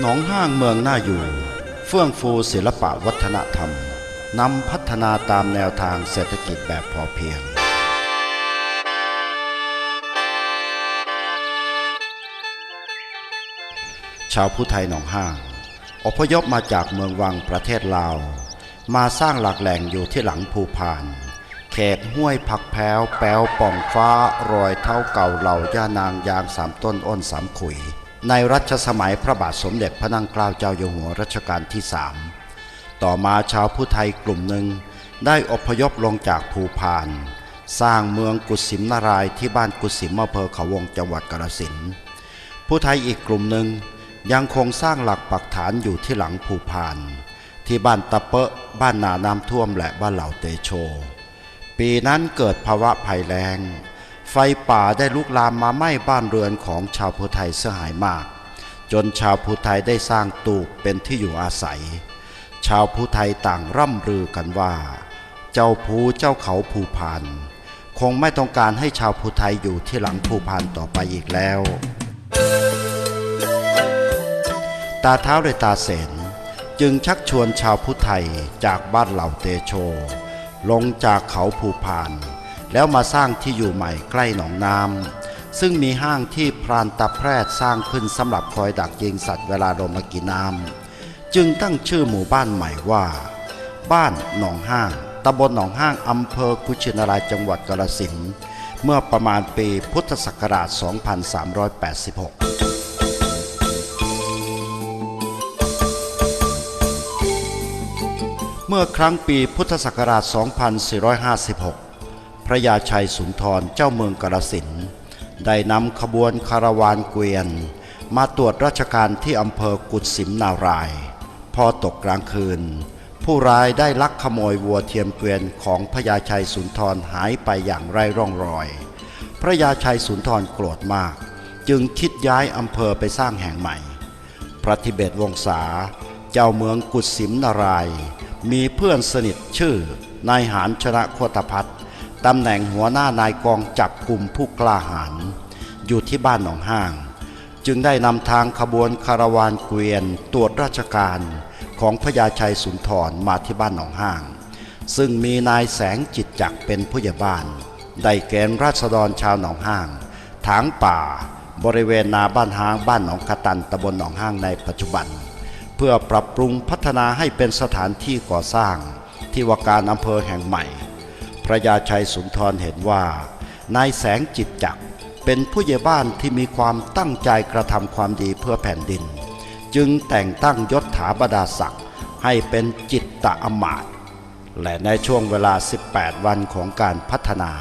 หนองห้างเมืองน่าอยู่ เฟื่องฟูศิลปะวัฒนธรรม นำพัฒนาตามแนวทางเศรษฐกิจแบบพอเพียง ชาวผู้ไทยหนองห้าง อพยพมาจากเมืองวังประเทศลาว มาสร้างหลักแหล่งอยู่ที่หลังภูพานเขตห้วยผักแพ้ว แป้วป่องฟ้ารอยเท้าเก่าเหล่าย่านางยางสามต้นอ้นสามขุย ในรัชสมัยพระบาทสมเด็จพระนั่งเกล้าเจ้าอยู่หัวรัชกาลที่สามต่อมาชาวผู้ไทยกลุ่มหนึ่งได้อพยพลงจากภูพาน สร้างเมืองกุสิมนารายที่บ้านกุสิมอำเภอเขาวงจังหวัดกาฬสินผู้ไทยอีกกลุ่มหนึ่งยังคงสร้างหลักปักฐานอยู่ที่หลังภูพาน ที่บ้านตะเปะบ้านนาน้ำท่วมและบ้านเหล่าเตโช ปีนั้นเกิดภาวะภัยแล้ง ไฟป่าได้ลุกลามมาไหม้บ้านเรือนของชาวภูไทยเสียหายมาก จนชาวภูไทยได้สร้างตูบเป็นที่อยู่อาศัย ชาวภูไทยต่างร่ำรือกันว่า เจ้าภูเจ้าเขาภูพานคงไม่ต้องการให้ชาวภูไทยอยู่ที่หลังภูพานต่อไปอีกแล้ว ตาเท้าด้วยตาเสนจึงชักชวนชาวพุทธไทยจากบ้านเหล่าเตโช ลงจากเขาภูพาน แล้วมาสร้างที่อยู่ใหม่ใกล้หนองน้ำซึ่งมีห้างที่พรานตะแพรดสร้างขึ้นสำหรับคอยดักยิงสัตว์เวลาลงมากินน้ำจึงตั้งชื่อหมู่บ้านใหม่ว่า บ้านหนองห้างตำบลหนองห้างอำเภอกุชินารายจังหวัดกาฬสินธุ์เมื่อประมาณปีพุทธศักราช 2386เมื่อครั้งปีพุทธศักราช 2456 ระยาชัยสุนทรเจ้าเมืองกาฬสินได้นำขบวนคาราวานเกวียน มาตรวจราชการที่อำเภอกุดสิมนาราย พอตกกลางคืน ผู้ร้ายได้ลักขโมยวัวเทียมเกวียนของพระยาชัยสุนทรหายไปอย่างไร้ร่องรอย พระยาชัยสุนทรโกรธมาก จึงคิดย้ายอำเภอไปสร้างแห่งใหม่ พระทิเบตวงศา เจ้าเมืองกุดสิมนาราย มีเพื่อนสนิทชื่อนายหานชนะโคตพัฒน์ ตำแหน่งหัวหน้านายกองจับกลุ่มผู้กล้าหาญอยู่ที่บ้านหนองห้าง จึงได้นำทางขบวนคาราวานเกวียนตรวจราชการของพระยาชัยสุนทรมาที่บ้านหนองห้าง ซึ่งมีนายแสงจิตจักเป็นผู้ใหญ่บ้าน ได้แกณฑ์ราษฎรชาวหนองห้าง ถางป่า บริเวณนาบ้านห้างบ้านหนองกะตันตำบลหนองห้างในปัจจุบัน เพื่อปรับปรุงพัฒนาให้เป็นสถานที่ก่อสร้าง ที่ว่าการอำเภอแห่งใหม่ ระยาชัยสุนทรเห็นว่านายแสงจิตจักเป็นผู้ใหญ่บ้านที่มีความตั้งใจกระทำความดีเพื่อแผ่นดิน จึงแต่งตั้งยศถาบรรดาศักดิ์ให้เป็นจิตตะอมาตและในช่วงเวลา 18 วันของการพัฒนา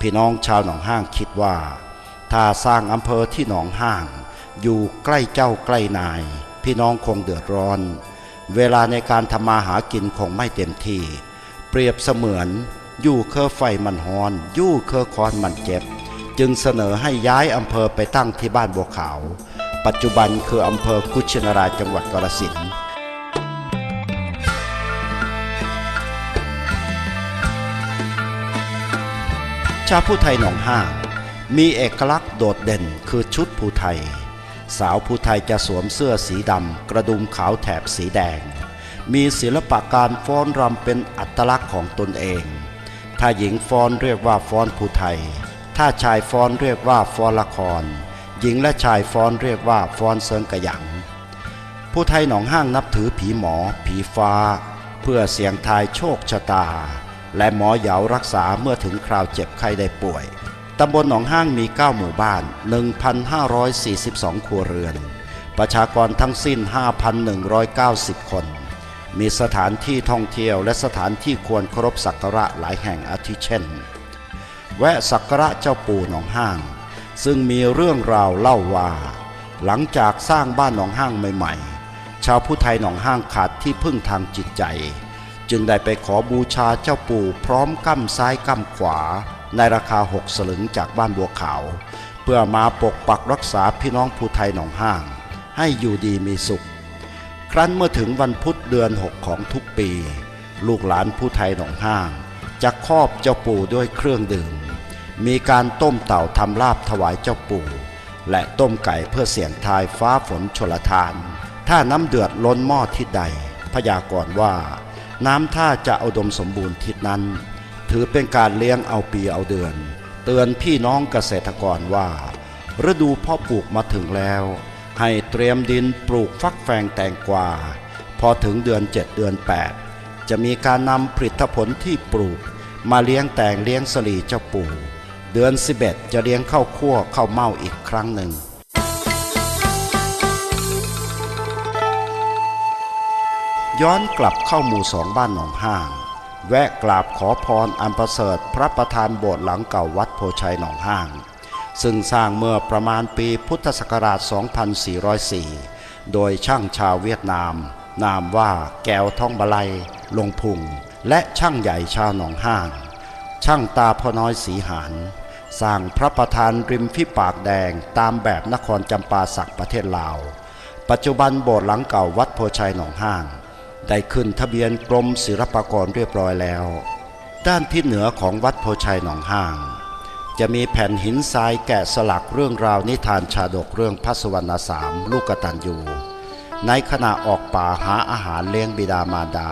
พี่น้องชาวหนองห้างคิดว่า ถ้าสร้างอำเภอที่หนองห้าง อยู่ใกล้เจ้าใกล้นาย พี่น้องคงเดือดร้อน เวลาในการทำมาหากินคงไม่เต็มที่ เปรียบเสมือน ยู่เคอไฟมันฮอน ยู่เคอคอนมันเจ็บ จึงเสนอให้ย้ายอำเภอไปตั้งที่บ้านบัวขาว ปัจจุบันคืออำเภอกุชินารายจังหวัดกาฬสินธุ์ชาวผู้ไทยหนองห้างมีเอกลักษณ์โดดเด่นคือชุดผู้ไทย สาวผู้ไทยจะสวมเสื้อสีดำกระดุมขาวแถบสีแดง มีศิลปะการฟ้อนรำเป็นอัตลักษณ์ของตนเอง ถ้าหญิงฟ้อนเรียกว่าฟ้อนผู้ไทย ถ้าชายฟ้อนเรียกว่าฟ้อนละคร หญิงและชายฟ้อนเรียกว่าฟ้อนเซิงกระหยังผู้ไทยหนองห้างนับถือผีหมอ ผีฟ้า เพื่อเสี่ยงทายโชคชะตา และหมอเหยารักษาเมื่อถึงคราวเจ็บไข้ได้ป่วย ตำบลหนองห้างมี 9 หมู่บ้าน 1,542 ครัวเรือน ประชากรทั้งสิ้น 5,190 คน มีสถานที่ท่องเที่ยวและสถานที่ควรเคารพสักการะหลายแห่งอาทิเช่น แวะสักการะเจ้าปู่หนองห้าง ซึ่งมีเรื่องราวเล่าว่า หลังจากสร้างบ้านหนองห้างใหม่ๆ ชาวผู้ไทยหนองห้างขาดที่พึ่งทางจิตใจ จึงได้ไปขอบูชาเจ้าปู่พร้อมกั้มซ้ายกั้มขวา ในราคาหกสลึงจากบ้านบัวขาว เพื่อมาปกปักรักษาพี่น้องผู้ไทยหนองห้าง ให้อยู่ดีมีสุข ครั้นเมื่อถึงวันพุธเดือนหกของทุกปี ลูกหลานผู้ไทยหนองห้างจะครอบเจ้าปู่ด้วยเครื่องดื่ม มีการต้มเต่าทำลาบถวายเจ้าปู่ และต้มไก่เพื่อเสี่ยงทายฟ้าฝนชลทาน ถ้าน้ำเดือดล้นหม้อทิศใด พยากรณ์ว่า น้ำท่าจะอุดมสมบูรณ์ทิศนั้น ถือเป็นการเลี้ยงเอาปีเอาเดือน เตือนพี่น้องเกษตรกรว่า ฤดูพ่อปลูกมาถึงแล้ว ให้เตรียมดินปลูกฟักแฟงแตงกวา พอถึงเดือน 7 เดือน 8 จะมีการนำผลิตผลที่ปลูก มาเลี้ยงแตงเลี้ยงสลีเจ้าปู่ เดือน 11 จะเลี้ยงข้าวคั่วข้าวเม่าอีกครั้งหนึ่งย้อนกลับเข้าหมู่สองบ้านหนองห้าง แวะกราบขอพรอันประเสริฐพระประธานโบสถ์หลังเก่าวัดโพชัยหนองห้าง ซึ่งสร้างเมื่อประมาณปีพุทธศักราช 2404 โดยช่างชาวเวียดนาม นามว่าแก้วท่องบะไลลงพุง และช่างใหญ่ชาวหนองห้าง ช่างตาพ่อน้อยสีหานสร้างพระประธานริมฟิปากแดงตามแบบนครจำปาสักประเทศลาว ปัจจุบันโบสถ์หลังเก่าวัดโพชัยหนองห้าง ได้ขึ้นทะเบียนกรมศิลปากรเรียบร้อยแล้ว ด้านทิศเหนือของวัดโพชัยหนองห้าง จะมีแผ่นหินทรายแกะสลักเรื่องราวนิทานชาดกเรื่องพระสวรรณสามลูกกตันยูในขณะออกป่าหาอาหารเลี้ยงบิดามารดา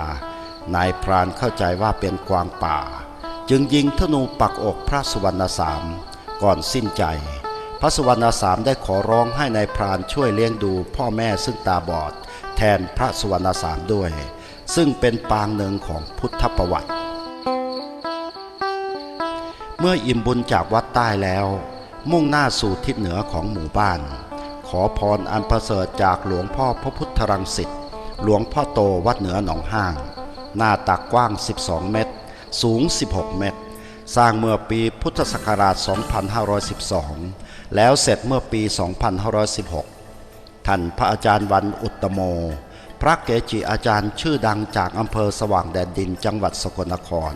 นายพรานเข้าใจว่าเป็นกวางป่า จึงยิงธนูปักอกพระสวรรณสามก่อนสิ้นใจ พระสวรรณสามได้ขอร้องให้ในายพรานช่วยเลี้ยงดูพ่อแม่ซึ่งตาบอด แทนพระสวรรณสามด้วย ซึ่งเป็นปางหนึ่งของพุทธประวัติ เมื่ออิ่มบุญจากวัดใต้แล้ว มุ่งหน้าสู่ทิศเหนือของหมู่บ้าน ขอพรอันประเสริฐจากหลวงพ่อพระพุทธรังสิตหลวงพ่อโตวัดเหนือหนองห้าง หน้าตักกว้าง 12 เมตร สูง 16 เมตร สร้างเมื่อปีพุทธศักราช 2512 แล้วเสร็จเมื่อปี 2516 ท่านพระอาจารย์วันอุตตโม พระเกจิอาจารย์ชื่อดังจากอำเภอสว่างแดนดินจังหวัดสกลนคร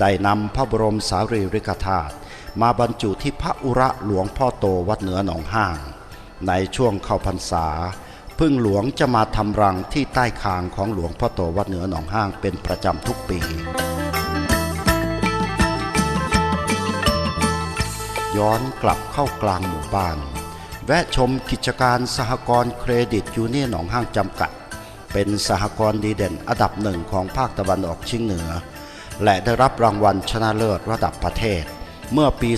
ได้นำพระบรมสารีริกธาตุมาบรรจุที่พระอุระหลวงพ่อโตวัดเหนือหนองห้าง ในช่วงเข้าพรรษา พึ่งหลวงจะมาทำรังที่ใต้คางของหลวงพ่อโตวัดเหนือหนองห้างเป็นประจำทุกปี ย้อนกลับเข้ากลางหมู่บ้าน แวะชมกิจการสหกรณ์เครดิตยูเนี่ยนหนองห้างจำกัด เป็นสหกรณ์ดีเด่นอันดับหนึ่งของภาคตะวันออกเฉียงเหนือ และได้รับรางวัลชนะเลิศระดับประเทศ เมื่อปี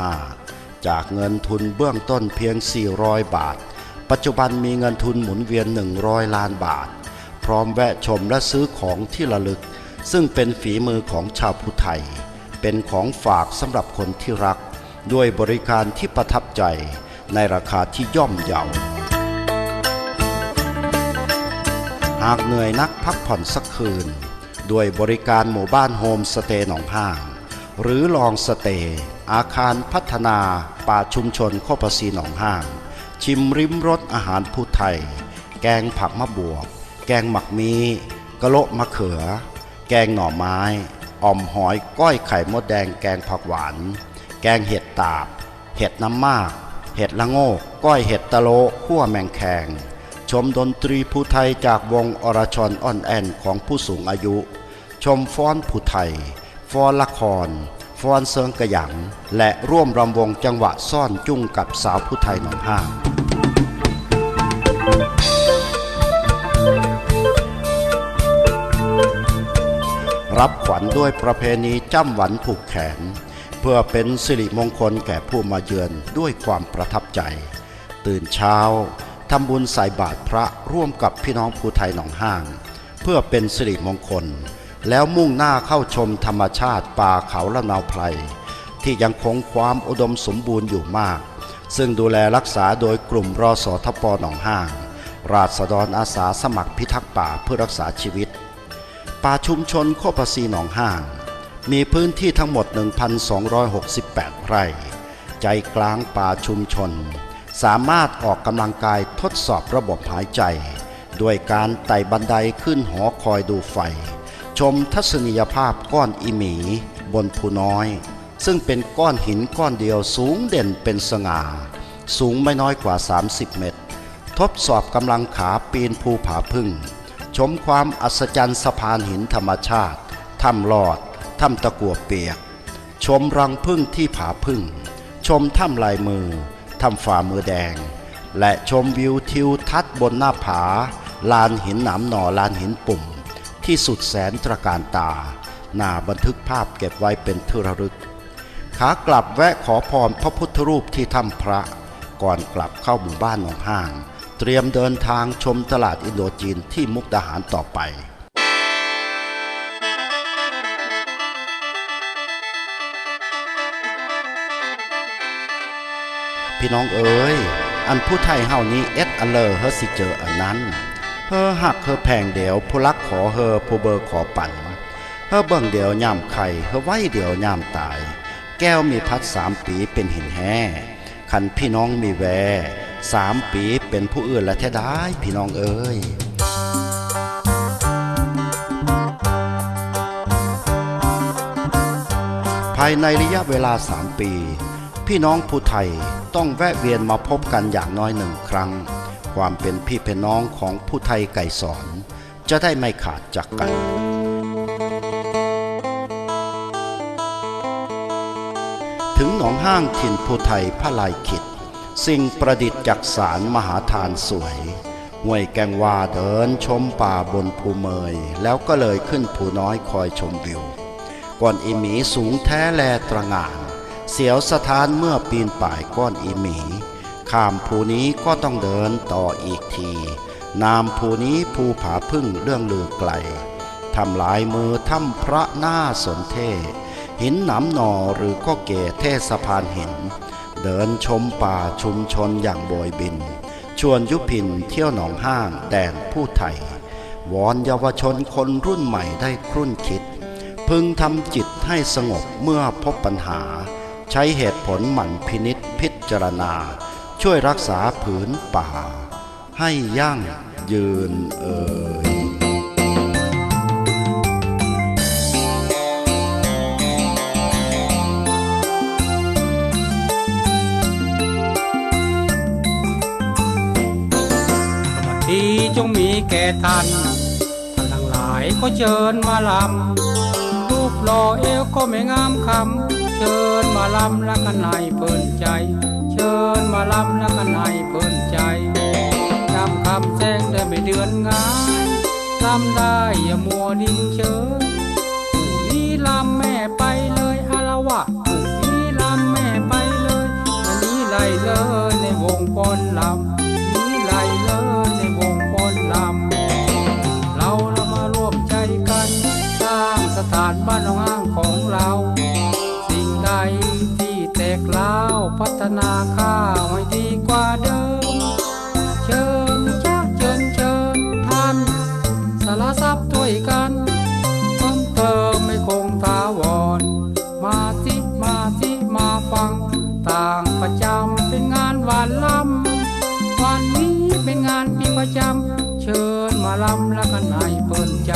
2555 จากเงินทุนเบื้องต้นเพียง 400 บาท ปัจจุบันมีเงินทุนหมุนเวียน 100 ล้านบาท พร้อมแวะชมและซื้อของที่ระลึก ซึ่งเป็นฝีมือของชาวพุทไทย เป็นของฝากสำหรับคนที่รัก ด้วยบริการที่ประทับใจในราคาที่ย่อมเยาหากเหนื่อยนักพักผ่อนสักคืน ด้วยบริการหมู่บ้านโฮมสเตย์หนองห้าง หรือลองสเตย์อาคารพัฒนาป่าชุมชนโคกประสีหนองห้าง ชิมริมรสอาหารผู้ไทย แกงผักมะบวบ แกงหมักมีกะโละมะเขือ แกงหน่อไม้ อ่อมหอยก้อยไข่มดแดงแกงผักหวาน แกงเห็ดตาบ เห็ดน้ำมาก เห็ดละโงก ก้อยเห็ดตะโลขั้วแมงแคงชมดนตรีผู้ไทยจากวงอรชรอ่อนแอนของผู้สูงอายุ ชมฟ้อนผู้ไทย ฟ้อนละคร ฟ้อนเซิงกระหยัง และร่วมรำวงจังหวะซ่อนจุ้งกับสาวผู้ไทยหนองห้างรับขวัญด้วยประเพณีจ้ำหวันผูกแขน เพื่อเป็นสิริมงคลแก่ผู้มาเยือนด้วยความประทับใจ ตื่นเช้าทำบุญใส่บาตรพระร่วมกับพี่น้องผู้ไทยหนองห้าง เพื่อเป็นสิริมงคล แล้วมุ่งหน้าเข้าชมธรรมชาติป่าเขาละนาวไพรที่ยังคงความอุดมสมบูรณ์อยู่มาก ซึ่งดูแลรักษาโดยกลุ่มรอสอทปหนองห้าง ราษฎรอาสาสมัครพิทักษ์ป่าเพื่อรักษาชีวิต ป่าชุมชนโคกประสีหนองห้าง มีพื้นที่ทั้งหมด 1,268 ไร่ ใจกลางป่าชุมชน สามารถออกกำลังกายทดสอบระบบหายใจ ด้วยการไต่บันไดขึ้นหอคอยดูไฟ ชมทัศนียภาพก้อนอิหมี บนภูน้อย ซึ่งเป็นก้อนหินก้อนเดียวสูงเด่นเป็นสง่า สูงไม่น้อยกว่า 30 เมตร ทดสอบกำลังขาปีนภูผาพึ่ง ชมความอัศจรรย์สะพานหินธรรมชาติถ้ำลอดถ้ำตะกัวเปียก ชมรังพึ่งที่ผาพึ่ง ชมถ้ำลายมือถ้ำฝ่ามือแดง และชมวิวทิวทัศน์บนหน้าผา ลานหินหนามหน่อลานหินปุ่ม ที่สุดแสนตระการตาน่าบันทึกภาพเก็บไว้เป็นที่ระลึก ขากลับแวะขอพรพระพุทธรูปที่ถ้ำพระ ก่อนกลับเข้าหมู่บ้านหนองห้าง เตรียมเดินทางชมตลาดอินโดจีนที่มุกดาหารต่อไปพี่น้องเอ๋ย อันผู้ไทยเฮานี้เอ็ดอันเลอเฮอสิเจออันนั้น เฮอหักเฮอแพงเดียวผู้รักขอเฮอผู้เบอร์ขอปั่นเฮอเบิ่งเดียวย่ำไข่เฮอไว้เดียวย่ำตาย แก้วมีพัดสามปีเป็นหินแห่คันพี่น้องมีแวสามปีเป็นผู้อื่นละแท้ได้พี่น้องเอ๋ยภายในระยะเวลาสามปี พี่น้องผู้ไทยต้องแวะเวียนมาพบกันอย่างน้อยหนึ่งครั้ง ความเป็นพี่เป็นน้องของผู้ไทยไก่สอน จะได้ไม่ขาดจากกัน ถึงหนองห้างถิ่นผู้ไทยพระลายขิด สิ่งประดิษฐ์จากสารมหาทานสวยห้วยแกงว่าเดินชมป่าบนภูเมย แล้วก็เลยขึ้นภูน้อยคอยชมวิวก้อนอีหมีสูงแท้แลตระงาน เสียวสถานเมื่อปีนป่ายก้อนอีหมี ข้ามภูนี้ก็ต้องเดินต่ออีกที นามภูนี้ภูผาพึ่งเรื่องลือไกลทำลายมือถ้ำพระหน้าสนเท หินหนำหนอหรือก็เกเทสะพานหิน เดินชมป่าชุมชนอย่างโบยบิน ชวนยุพินเที่ยวหนองห้างแดนผู้ไทยวอนเยาวชนคนรุ่นใหม่ได้ครุ่นคิด พึงทำจิตให้สงบเมื่อพบปัญหา ใช้เหตุผลหมั่นพินิษพิจารณา ช่วยรักษาผืนป่า ให้ยั่งยืนเอ่ยสวัสดีจงมีแก่ท่านท่านทั้งหลายก็เชิญมาลำรูปหล่อเอวก็ไม่งามคำ เชิญมาลำและกันให้เพลินใจ เชิญมาลำและกันให้เพิ่นใจนำคำแจ้งได้ไม่เดือนงายลำได้อย่ามัวนิ่งเฉยผู้นี้ลำแม่ไปเลยอารวะผู้นี้ลำแม่ไปเลยอันนี้ไหลเลยในวงปอนลำนี้ไหลเลยในวงปอนลำเราเรามาร่วมใจกัน สร้างสถานบ้านห้างของเรา พัฒนาข้าวให้ดีกว่าเดิม เชิญจากเชิญเชิญท่านสารทรัพย์ด้วยกันเพิ่มเติมไม่คงทาวร มาสิมาสิมาฟัง ต่างประจำเป็นงานหวานล้ำวันนี้เป็นงานปีประจำ เชิญมาลำและกันให้เปิดใจ